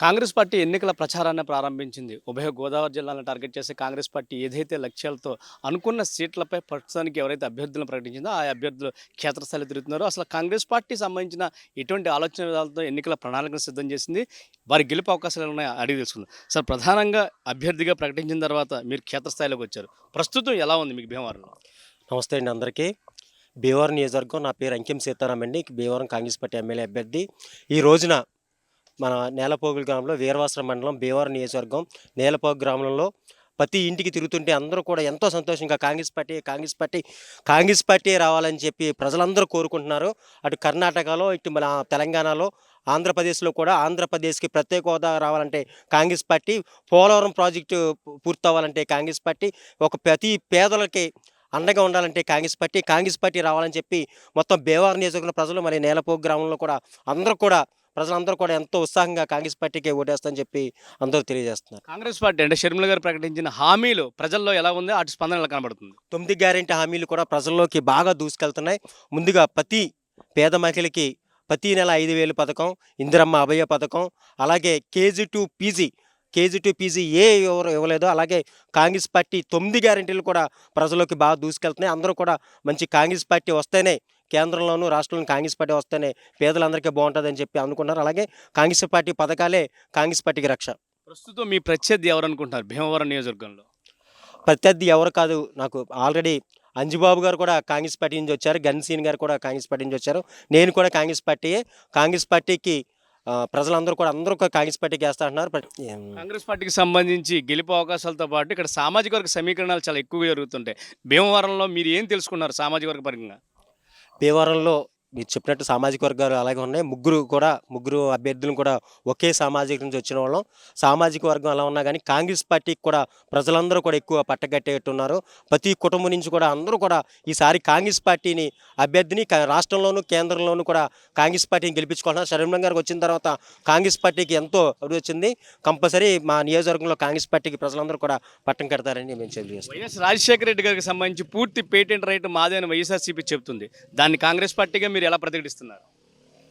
Congress party ఎన్నికల ప్రచారాన్ని ప్రారంభించింది. ఉభయ గోదావరి జిల్లాలను టార్గెట్ చేసి కాంగ్రెస్ పార్టీ ఏదైతే లక్ష్యాలతో అనుకున్న సీట్లపై ప్రస్తుతానికి ఎవరైతే అభ్యర్థులను ప్రకటించిందో ఆ అభ్యర్థులు క్షేత్రస్థాయిలో తిరుగుతున్నారో. అసలు కాంగ్రెస్ పార్టీ సంబంధించిన ఎటువంటి ఆలోచన విధాలతో ఎన్నికల ప్రణాళికను సిద్ధం చేసింది? వారి గెలుపు అవకాశాలు ఉన్నాయో? అడిగి తెలుసుకుందాం. సార్ ప్రధానంగా అభ్యర్థిగా ప్రకటించిన తర్వాత మీరు క్షేత్రస్థాయిలోకి వచ్చారు. ప్రస్తుతం ఎలా ఉంది మీకు భీమవరంలో నమస్తే అండి అందరికీ. భీమవరం నియోజకవర్గం నా పేరు అంకిం సీతారాం అండి. భీమవరం కాంగ్రెస్ పార్టీ ఎమ్మెల్యే అభ్యర్థి. ఈ రోజున మన నేలపోగుల గ్రామంలో వీరవాసర మండలం భీమవరం నియోజకవర్గం. నేలపోగు గ్రామంలో ప్రతి ఇంటికి తిరుగుతుంటే అందరూ కూడా ఎంతో సంతోషంగా Congress party Congress party Congress party రావాలని చెప్పి ప్రజలందరూ కోరుకుంటున్నారు. అటు కర్ణాటకలో ఇటు మన తెలంగాణలో ఆంధ్రప్రదేశ్లో కూడా ఆంధ్రప్రదేశ్కి ప్రత్యేక హోదా రావాలంటే కాంగ్రెస్ పార్టీ పోలవరం ప్రాజెక్టు పూర్తవ్వాలంటే కాంగ్రెస్ పార్టీ ఒక ప్రతి పేదలకి అండగా ఉండాలంటే కాంగ్రెస్ పార్టీ కాంగ్రెస్ పార్టీ రావాలని చెప్పి మొత్తం బేవార్ నియోజకవర్గ ప్రజలు మరి నేలపోగు గ్రామంలో కూడా అందరూ కూడా ప్రజలందరూ కూడా ఎంతో ఉత్సాహంగా కాంగ్రెస్ పార్టీకి ఓటేస్తామని చెప్పి అందరూ తెలియజేస్తున్నారు. కాంగ్రెస్ పార్టీ అంటే షర్మిల గారు ప్రకటించిన హామీలు ప్రజల్లో ఎలా ఉంది? అటు స్పందన ఎలా కనబడుతుంది. తొమ్మిది గ్యారెంటీ హామీలు కూడా ప్రజల్లోకి బాగా దూసుకెళ్తున్నాయి. ముందుగా ప్రతి పేద మహిళకి ప్రతి నెల ఐదు వేలు పథకం ఇందిరమ్మ అభయ పథకం అలాగే KG to PG KG to PG ఏ ఎవరు ఇవ్వలేదో అలాగే కాంగ్రెస్ పార్టీ తొమ్మిది గ్యారెంటీలు కూడా ప్రజల్లోకి బాగా దూసుకెళ్తున్నాయి. అందరూ కూడా మంచి కాంగ్రెస్ పార్టీ వస్తేనే కేంద్రంలోనూ రాష్ట్రంలోనూ కాంగ్రెస్ పార్టీ వస్తేనే పేదలందరికీ బాగుంటుందని చెప్పి అనుకున్నారు. అలాగే కాంగ్రెస్ పార్టీ పథకాలే కాంగ్రెస్ పార్టీకి రక్ష. ప్రస్తుతం మీ ప్రత్యర్థి ఎవరు అనుకుంటున్నారు భీమవరం నియోజకవర్గంలో? ప్రత్యర్థి ఎవరు కాదు నాకు ఆల్రెడీ అంజుబాబు గారు కూడా కాంగ్రెస్ పార్టీ నుంచి వచ్చారు గన్సీన్ గారు కూడా కాంగ్రెస్ పార్టీ నుంచి వచ్చారు. నేను కూడా కాంగ్రెస్ పార్టీయే. కాంగ్రెస్ పార్టీకి ప్రజలందరూ కూడా అందరూ కూడా కాంగ్రెస్ పార్టీకి వేస్తా అంటున్నారు కాంగ్రెస్ పార్టీకి సంబంధించి గెలుపు అవకాశాలతో పాటు ఇక్కడ సామాజిక వర్గ సమీకరణాలు చాలా ఎక్కువగా జరుగుతుంటాయి. భీమవరంలో మీరు ఏం తెలుసుకున్నారు సామాజిక వర్గ పరంగా? భీమవరంలో మీరు చెప్పినట్టు సామాజిక వర్గాలు అలాగే ఉన్నాయి. ముగ్గురు కూడా ముగ్గురు అభ్యర్థులు కూడా ఒకే సామాజిక నుంచి వచ్చిన వాళ్ళం. సామాజిక వర్గం అలా ఉన్నా కానీ కాంగ్రెస్ పార్టీకి కూడా ప్రజలందరూ కూడా ఎక్కువ పట్టగట్టేట్టున్నారు ప్రతి కుటుంబం నుంచి కూడా అందరూ కూడా ఈసారి కాంగ్రెస్ పార్టీని అభ్యర్థిని రాష్ట్రంలోనూ కేంద్రంలోనూ కూడా కాంగ్రెస్ పార్టీని గెలిపించుకుంటున్నారు. శరణం గారికి వచ్చిన తర్వాత కాంగ్రెస్ పార్టీకి ఎంతో అభివృద్ధి వచ్చింది. కంపల్సరీ మా నియోజకవర్గంలో కాంగ్రెస్ పార్టీకి ప్రజలందరూ కూడా పట్టం కడతారని మేము తెలియజేస్తాం వైఎస్ రాజశేఖర రెడ్డి గారికి సంబంధించి పూర్తి పేటెంట్ రైట్ మాదే అని వైఎస్ఆర్సీపీ చెప్తుంది దాన్ని కాంగ్రెస్ పార్టీగా మీరు ఎలా ప్రతిఘటిస్తున్నారు?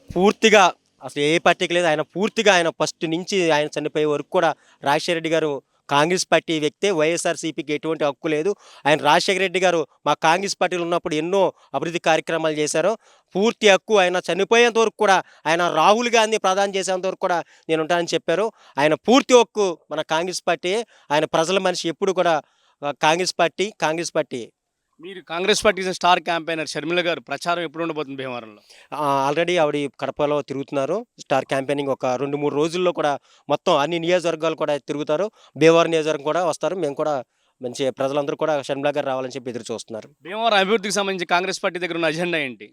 పూర్తిగా అసలు ఏ పార్టీకి లేదు. ఆయన పూర్తిగా ఆయన ఫస్ట్ నుంచి ఆయన చనిపోయే వరకు కూడా రాజశేఖర రెడ్డి గారు కాంగ్రెస్ పార్టీ వ్యక్తే వైఎస్ఆర్సీపీకి ఎటువంటి హక్కు లేదు. ఆయన రాజశేఖర రెడ్డి గారు మా కాంగ్రెస్ పార్టీలో ఉన్నప్పుడు ఎన్నో అభివృద్ధి కార్యక్రమాలు చేశారు. పూర్తి హక్కు ఆయన చనిపోయేంత వరకు కూడా ఆయన రాహుల్ గాంధీ ప్రధానం చేసేంత వరకు కూడా నేను ఉంటానని చెప్పారు. ఆయన పూర్తి హక్కు మన కాంగ్రెస్ పార్టీ ఆయన ప్రజల మనిషి ఎప్పుడు కూడా కాంగ్రెస్ పార్టీ కాంగ్రెస్ పార్టీ మీరు Congress party star campaigner Sharmila garu ప్రచారం ఎప్పుడు ఉండబోతుంది భీమవరంలో? ఆల్రెడీ ఆవిడ కడపలో తిరుగుతున్నారు. స్టార్ క్యాంపెయినింగ్ ఒక రెండు మూడు రోజుల్లో కూడా మొత్తం అన్ని నియోజకవర్గాలు కూడా తిరుగుతారు. భీమవరం నియోజకవర్గం కూడా వస్తారు. మేము కూడా మంచి ప్రజలందరూ కూడా షర్మిలా గారు రావాలని చెప్పి ఎదురు చూస్తున్నారు. భీమవరం అభివృద్ధికి సంబంధించి కాంగ్రెస్ పార్టీ దగ్గర ఉన్న అజెండా ఏంటి?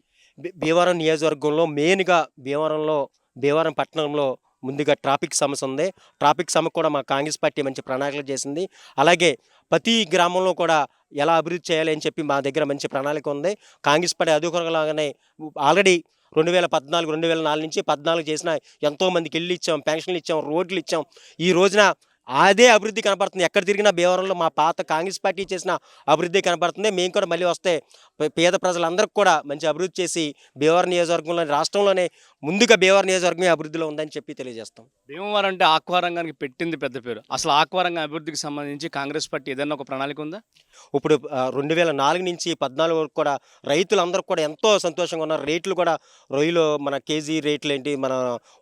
భీమవరం నియోజకవర్గంలో మెయిన్గా భీమవరంలో భీమవరం పట్టణంలో ముందుగా ట్రాఫిక్ సమస్య ఉంది. ట్రాఫిక్ సమస్య కూడా మా కాంగ్రెస్ పార్టీ మంచి ప్రణాళికలు చేసింది. అలాగే ప్రతి గ్రామంలో కూడా ఎలా అభివృద్ధి చేయాలి అని చెప్పి మా దగ్గర మంచి ప్రణాళిక ఉంది. కాంగ్రెస్ పార్టీ అధికారులాగానే ఆల్రెడీ రెండు వేల పద్నాలుగు రెండు వేల నాలుగు నుంచి పద్నాలుగు చేసిన ఎంతోమందికి ఇల్లు ఇచ్చాం పెన్షన్లు ఇచ్చాం రోడ్లు ఇచ్చాం. ఈ రోజున అదే అభివృద్ధి కనపడుతుంది. ఎక్కడ తిరిగినా భీమవరంలో మా పాత కాంగ్రెస్ పార్టీ చేసిన అభివృద్ధి కనపడుతుంది. మేము కూడా మళ్ళీ వస్తే పేద ప్రజలందరికీ కూడా మంచి అభివృద్ధి చేసి భీమవరం నియోజకవర్గంలో రాష్ట్రంలోనే ముందుగా భీమవరం నియోజకవర్గమే అభివృద్ధిలో ఉందని చెప్పి తెలియజేస్తాం. భీమవరం అంటే ఆక్వా రంగానికి పెట్టింది పెద్ద పేరు. అసలు ఆక్వా రంగం అభివృద్ధికి సంబంధించి కాంగ్రెస్ పార్టీ ఏదైనా ఒక ప్రణాళిక ఉందా? ఇప్పుడు రెండు వేల నాలుగు నుంచి పద్నాలుగు వరకు కూడా రైతులందరూ కూడా ఎంతో సంతోషంగా ఉన్నారు. రేట్లు కూడా రొయ్యలు మన కేజీ రేట్లు ఏంటి? మన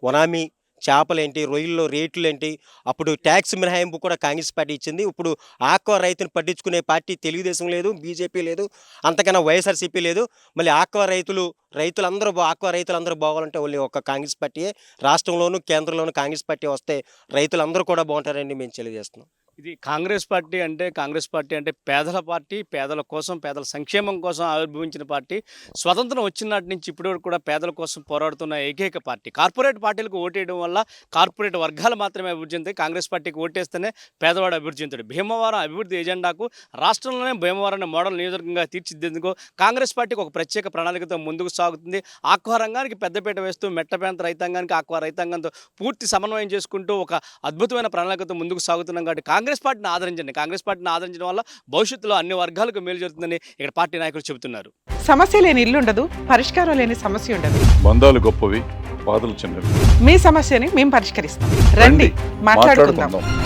వనామీ చేపలేంటి రొయ్యల్లో రేట్లు ఏంటి అప్పుడు ట్యాక్స్ మినహాయింపు కూడా కాంగ్రెస్ పార్టీ ఇచ్చింది. ఇప్పుడు ఆక్వా రైతుని పట్టించుకునే పార్టీ తెలుగుదేశం లేదు బీజేపీ లేదు అంతకన్నా వైఎస్ఆర్సీపీ లేదు. మళ్ళీ ఆక్వా రైతులు రైతులందరూ బా- ఆక్వా రైతులందరూ బాగోవాలంటే ఓన్లీ ఒక కాంగ్రెస్ పార్టీయే. రాష్ట్రంలోనూ కేంద్రంలోనూ కాంగ్రెస్ పార్టీ వస్తే రైతులందరూ కూడా బాగుంటారని మేము తెలియజేస్తున్నాం. ఇది కాంగ్రెస్ పార్టీ అంటే కాంగ్రెస్ పార్టీ అంటే పేదల పార్టీ పేదల కోసం పేదల సంక్షేమం కోసం ఆవిర్భవించిన పార్టీ. స్వతంత్రం వచ్చినటి నుంచి ఇప్పటి వరకు కూడా పేదల కోసం పోరాడుతున్న ఏకైక పార్టీ. కార్పొరేట్ పార్టీలకు ఓటేయడం వల్ల కార్పొరేట్ వర్గాలు మాత్రమే అభివృద్ధి చెందుతాయి. కాంగ్రెస్ పార్టీకి ఓటేస్తేనే పేదవాడు అభివృద్ధి చెందుతాడు. భీమవరం అభివృద్ధి ఎజెండాకు రాష్ట్రంలోనే భీమవరాన్ని మోడల్ నియోజకవర్గంగా తీర్చిదిద్దేందుకు కాంగ్రెస్ పార్టీకి ఒక ప్రత్యేక ప్రణాళికతో ముందుకు సాగుతుంది. ఆక్వా రంగానికి పెద్దపీట వేస్తూ మెట్టపేంత రైతాంగానికి ఆక్వా రైతాంగంతో పూర్తి సమన్వయం చేసుకుంటూ ఒక అద్భుతమైన ప్రణాళికతో ముందుకు సాగుతున్నాం కాబట్టి కాంగ్రెస్ కాంగ్రెస్ పార్టీని ఆదరించండి. కాంగ్రెస్ పార్టీని ఆదరించడం వల్ల భవిష్యత్తులో అన్ని వర్గాలకు మేలు జరుగుతుందని ఇక్కడ పార్టీ నాయకులు చెబుతున్నారు. సమస్య లేని ఇల్లు ఉండదు పరిష్కారం లేని సమస్య ఉండదు. బంధాలు గొప్పవి బాధలు చిన్నవి. మీ సమస్యని మేము పరిష్కరిస్తాం. రండి మాట్లాడుకుందాం. మాట్లాడుకుందాం.